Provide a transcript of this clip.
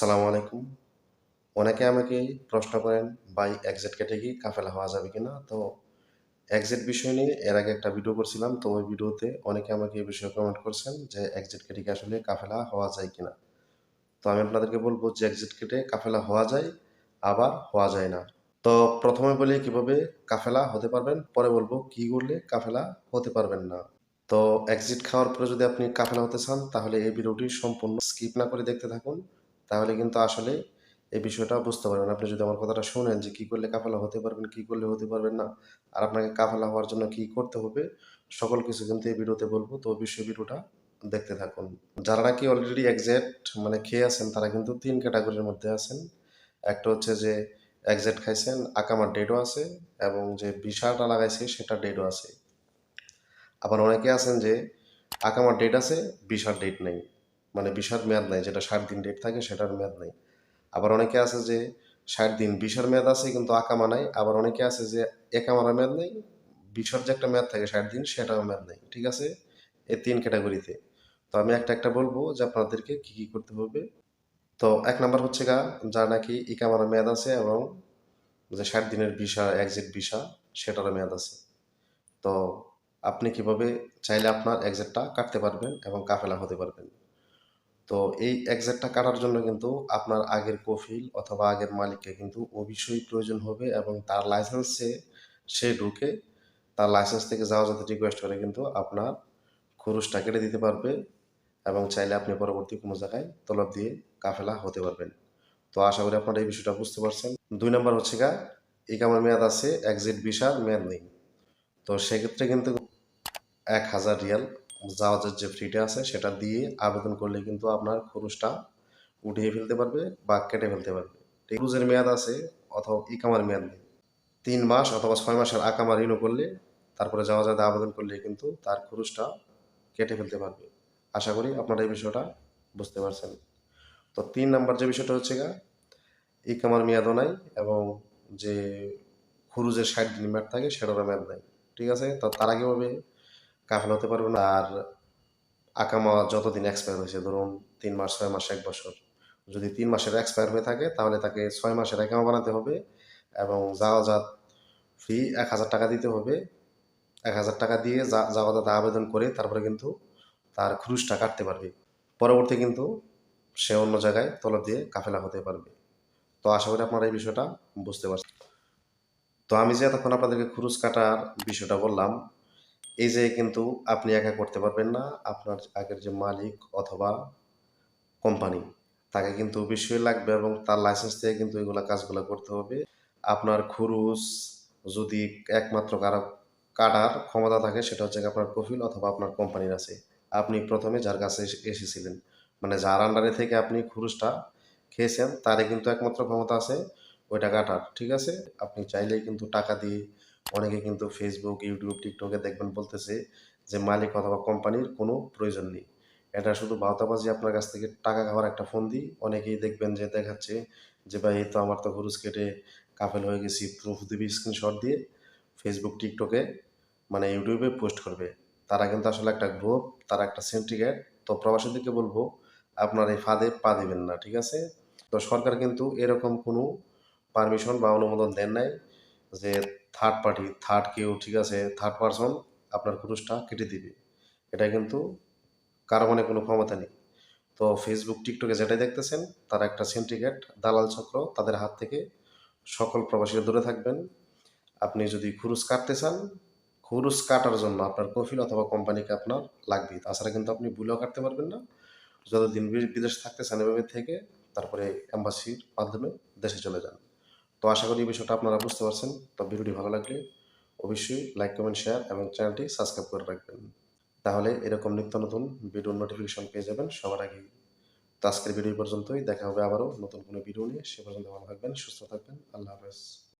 সালামু আলাইকুম। অনেকে আমাকে প্রশ্ন করেন বাই এক্সিট কেটে কি কাফেলা হওয়া যাবে কিনা? তো এক্সিট বিষয় নিয়ে এর আগে একটা ভিডিও করছিলাম। তো ওই ভিডিওতে অনেকে আমাকে এই বিষয়ে কমেন্ট করছেন যে এক্সিট কেটে কি আসলে কাফেলা হওয়া যায় কিনা? তো আমি আপনাদেরকে বলব যে এক্সিট কেটে কাফেলা হওয়া যায়, আবার হওয়া যায় না। তো প্রথমে বলি কীভাবে কাফেলা হতে পারবেন, পরে বলব কি করলে কাফেলা হতে পারবেন না। তো এক্সিট খাওয়ার পরে যদি আপনি কাফেলা হতে চান, তাহলে এই ভিডিওটি সম্পূর্ণ স্কিপ না করে দেখতে থাকুন। তাহলে কিন্তু আসলে এই বিষয়টা বুঝতে পারবেন। আপনি যদি আমার কথাটা শোনেন যে কী করলে কাফালা হতে পারবেন, কী করলে হতে পারবেন না, আর আপনাকে কাফেলা হওয়ার জন্য কি করতে হবে, সকল কিছু কিন্তু এই ভিডিওতে বলব। তো অবশ্যই ভিডিওটা দেখতে থাকুন। যারা নাকি অলরেডি এক্সাক্ট মানে খেয়ে আছেন, তারা কিন্তু তিন ক্যাটাগরির মধ্যে আছেন। একটা হচ্ছে যে এক্সাক্ট খাইছেন, আকামার ডেটও আছে এবং যে বিষাটা লাগাইছে সেটা ডেটও আছে। আবার অনেকে আছেন যে আকামার ডেট আছে বিষার ডেট নেই। মানে বিষার মেয়াদ নাই, যেটা ষাট দিন ডেট থাকে সেটার মেয়াদ নেই। আবার অনেকে আছে যে ষাট দিন বিষার মেয়াদ আছে কিন্তু আকামা নাই। আবার অনেকে আছে যে একামারা মেয়াদ নেই বিষার যে একটা মেয়াদ থাকে ষাট দিন সেটাও মেয়াদ নেই, ঠিক আছে? এই তিন ক্যাটাগরিতে তো আমি একটা একটা বলব যে আপনাদেরকে কি কি করতে হবে। তো এক নাম্বার হচ্ছে গা, যার নাকি ইকামারা মেয়াদ আছে এবং যে ষাট দিনের ভিসা এক্সিট ভিসা সেটারও মেয়াদ আছে। তো আপনি কীভাবে চাইলে আপনার এক্সিটটা কাটতে পারবেন এবং কাফেলা হতে পারবেন। তো এই এক্সিটটা কাটার জন্য কিন্তু আপনার আগের কফিল অথবা আগের মালিককে কিন্তু অবশ্যই প্রয়োজন হবে এবং তার লাইসেন্সে সে ঢুকে তার লাইসেন্স থেকে যাওয়া যাতে রিকোয়েস্ট করে কিন্তু আপনার খরচটা কেটে দিতে পারবে এবং চাইলে আপনি পরবর্তী কোনো জায়গায় তলব দিয়ে কাফেলা হতে পারবেন। তো আশা করি আপনারা এই বিষয়টা বুঝতে পারছেন। দুই নম্বর হচ্ছে গা ইকামার মেয়াদ আছে এক্সিট ভিসার মেয়াদ নেই। তো সেক্ষেত্রে কিন্তু এক হাজার রিয়াল জাহাজের যে ফ্রিটা আছে, সেটা দিয়ে আবেদন করলে কিন্তু আপনার খরচটা উঠিয়ে ফেলতে পারবে বা কেটে ফেলতে পারবে। ক্রুজের মেয়াদ আছে অথবা ইকামার মেয়াদ নেই। তিন মাস অথবা ছয় মাসের আকামা ঋণও করলে, তারপরে যাওয়া যাতে আবেদন করলে কিন্তু তার খরচটা কেটে ফেলতে পারবে। আশা করি আপনারা এই বিষয়টা বুঝতে পারছেন। তো তিন নাম্বার যে বিষয়টা হচ্ছে গা ইকামার মেয়াদও নাই এবং যে খুরুজের ষাট দিন মেয়াদ থাকে, সেটারও মেয়াদ নাই। ঠিক আছে? তো তারা কীভাবে কাফেল হতে পারবে না। আর আকামা যতদিন এক্সপায়ার হয়েছে, ধরুন তিন মাস, ছয় মাস, এক বছর, যদি তিন মাসের এক্সপায়ার হয়ে থাকে, তাহলে তাকে ছয় মাসের একামা বানাতে হবে এবং যাওয়াজাত ফি এক হাজার টাকা দিতে হবে। এক হাজার টাকা দিয়ে যাওয়াজাত আবেদন করে তারপরে কিন্তু তার খুরুজটা কাটতে পারবে। পরবর্তী কিন্তু সে অন্য জায়গায় তলব দিয়ে কাফেলা হতে পারবে। তো আশা করি আপনারা এই বিষয়টা বুঝতে পারছেন। তো আমি যে এতক্ষণ আপনাদেরকে খুরুজ কাটার বিষয়টা বললাম এই যে কিন্তু আপনি একা করতে পারবেন না, আপনার আগের যে মালিক অথবা কোম্পানি তাকে কিন্তু বিষয় লাগবে এবং তার লাইসেন্স থেকে কিন্তু এগুলো কাজগুলো করতে হবে। আপনার খুরুজ যদি একমাত্র কারও কাটার ক্ষমতা থাকে, সেটা হচ্ছে আপনার কফিল অথবা আপনার কোম্পানির আছে। আপনি প্রথমে যার কাছে এসেছিলেন মানে যার আন্ডারে থেকে আপনি খুরুজটা খেয়েছেন তারে কিন্তু একমাত্র ক্ষমতা আছে ওইটা কাটার, ঠিক আছে? আপনি চাইলেই কিন্তু টাকা দিয়ে অনেকে কিন্তু ফেসবুক ইউটিউব টিকটকে দেখবেন বলতেছে যে মালিক অথবা কোম্পানির কোনো প্রয়োজন নেই। এটা শুধু বাউতাবাজি আপনার কাছ থেকে টাকা খাওয়ার একটা ফোন দিই। অনেকেই দেখবেন যে দেখাচ্ছে যে, ভাই, এই তো আমার তো ঘুরুজ কেটে কাফেল হয়ে গেছি প্রুফ দিবি স্ক্রিনশট দিয়ে ফেসবুক টিকটকে মানে ইউটিউবে পোস্ট করবে। তারা কিন্তু আসলে একটা গ্রুপ, তারা একটা সেন্ট্রিকেট তো প্রবাসীদেরকে বলব, আপনার এই ফাঁদে পা দিবেন না, ঠিক আছে? তো সরকার কিন্তু এরকম কোনো পারমিশন বা অনুমোদন দেন নাই যে থার্ড পার্টি থার্ড কেউ ঠিক আছে থার্ড পারসন আপনার খরচটা কেটে দিবে। এটা কিন্তু কারও মনে কোনো ক্ষমতা নেই। তো ফেসবুক টিকটকে যেটাই দেখতেছেন, তারা একটা সিন্ডিকেট দালাল চক্র, তাদের হাত থেকে সকল প্রবাসীরা দূরে থাকবেন। আপনি যদি খুরুজ কাটতে চান খুরুজ কাটার জন্য আপনার কফিল অথবা কোম্পানিকে আপনার লাগবে। তাছাড়া কিন্তু আপনি ভুলেও কাটতে পারবেন না। যতদিন বিদেশে থাকতে চান এভাবে থেকে, তারপরে অ্যাম্বাসির মাধ্যমে দেশে চলে যান। তো আশা করি এই বিষয়টা আপনারা বুঝতে পারছেন। তো ভিডিওটি ভালো লাগলে অবশ্যই লাইক কমেন্ট শেয়ার এবং চ্যানেলটি সাবস্ক্রাইব করে রাখবেন। তাহলে এরকম নিত্য নতুন ভিডিওর নোটিফিকেশন পেয়ে যাবেন সবার আগে তো আজকের ভিডিও পর্যন্তই। দেখা হবে আবারও নতুন কোনো ভিডিও নিয়ে। সে পর্যন্ত ভালো থাকবেন, সুস্থ থাকবেন। আল্লাহ হাফেজ।